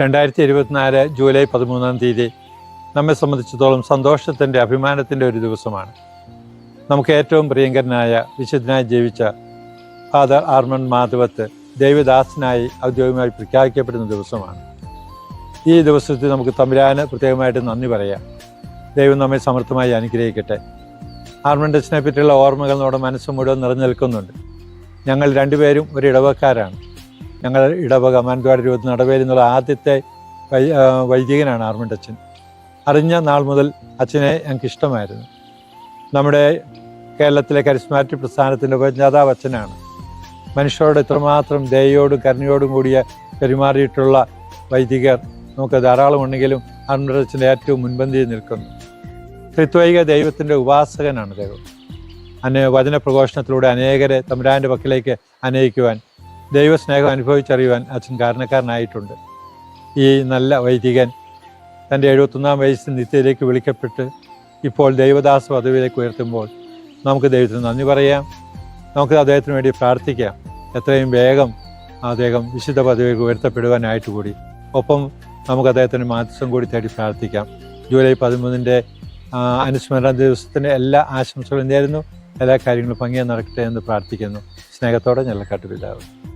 രണ്ടായിരത്തി ഇരുപത്തിനാല് ജൂലൈ പതിമൂന്നാം തീയതി നമ്മെ സംബന്ധിച്ചിടത്തോളം സന്തോഷത്തിന്റെ അഭിമാനത്തിന്റെ ഒരു ദിവസമാണ്. നമുക്ക് ഏറ്റവും പ്രിയങ്കരനായ വിശുദ്ധനായി ജീവിച്ച ഫാദർ ആർമൺ മാധവത്ത് ദൈവദാസനായി ഔദ്യോഗികമായി പ്രഖ്യാപിക്കപ്പെടുന്ന ദിവസമാണ്. ഈ ദിവസത്തിൽ നമുക്ക് തമ്പുരാന് പ്രത്യേകമായിട്ട് നന്ദി പറയാം. ദൈവം നമ്മെ സമർത്ഥമായി അനുഗ്രഹിക്കട്ടെ. ആർമൻഡസിനെ പറ്റിയുള്ള ഓർമ്മകൾ നമ്മുടെ മനസ്സ് മുഴുവൻ നിറഞ്ഞു നിൽക്കുന്നുണ്ട്. ഞങ്ങൾ രണ്ടുപേരും ഒരു ഇടവക്കാരാണ്. ഞങ്ങൾ ഇടവക മാനന്തവാടി രൂപത്തിൽ നടവേലി എന്നുള്ള ആദ്യത്തെ വൈ വൈദികനാണ് ആർമിന്റെ അച്ഛൻ അറിഞ്ഞ നാൾ മുതൽ അച്ഛനെ ഞങ്ങൾക്ക് ഇഷ്ടമായിരുന്നു. നമ്മുടെ കേരളത്തിലെ കരിസ്മാറ്റിക് പ്രസ്ഥാനത്തിന്റെ ഉപജ്ഞാതാവ് അച്ഛനാണ്. മനുഷ്യരോട് ഇത്രമാത്രം ദയോടും കരുണയോടും കൂടിയ പെരുമാറിയിട്ടുള്ള വൈദികർ നമുക്ക് ധാരാളം ഉണ്ടെങ്കിലും ആർമിന്റെ അച്ഛന്റെ ഏറ്റവും മുൻപന്തിയിൽ നിൽക്കുന്നു. ത്രിത്വൈക ദൈവത്തിന്റെ ഉപാസകനാണ് ദൈവം അനേ വചന പ്രഘോഷണത്തിലൂടെ അനേകരെ തമ്പുരാന്റെ പക്കലേക്ക് അനയിക്കുവാൻ ദൈവസ്നേഹം അനുഭവിച്ചറിയുവാൻ അച്ഛൻ കാരണക്കാരനായിട്ടുണ്ട്. ഈ നല്ല വൈദികൻ തന്റെ എഴുപത്തൊന്നാം വയസ്സിൽ നിത്യയിലേക്ക് വിളിക്കപ്പെട്ട് ഇപ്പോൾ ദൈവദാസ പദവിയിലേക്ക് ഉയർത്തുമ്പോൾ നമുക്ക് ദൈവത്തിന് നന്ദി പറയാം. നമുക്ക് അദ്ദേഹത്തിന് വേണ്ടി പ്രാർത്ഥിക്കാം. എത്രയും വേഗം അദ്ദേഹം വിശുദ്ധ പദവിയിലേക്ക് ഉയർത്തപ്പെടുവാനായിട്ട് കൂടി. ഒപ്പം നമുക്ക് അദ്ദേഹത്തിന് മാത്സം കൂടി തേടി പ്രാർത്ഥിക്കാം. ജൂലൈ പതിമൂന്നിന്റെ അനുസ്മരണ ദിവസത്തിന്റെ എല്ലാ ആശംസകളും നേരുന്നു. എല്ലാ കാര്യങ്ങളും ഭംഗിയായി നടക്കട്ടെ എന്ന് പ്രാർത്ഥിക്കുന്നു. സ്നേഹത്തോടെ ഞെല്ലക്കാട്ട് പിതാവ്.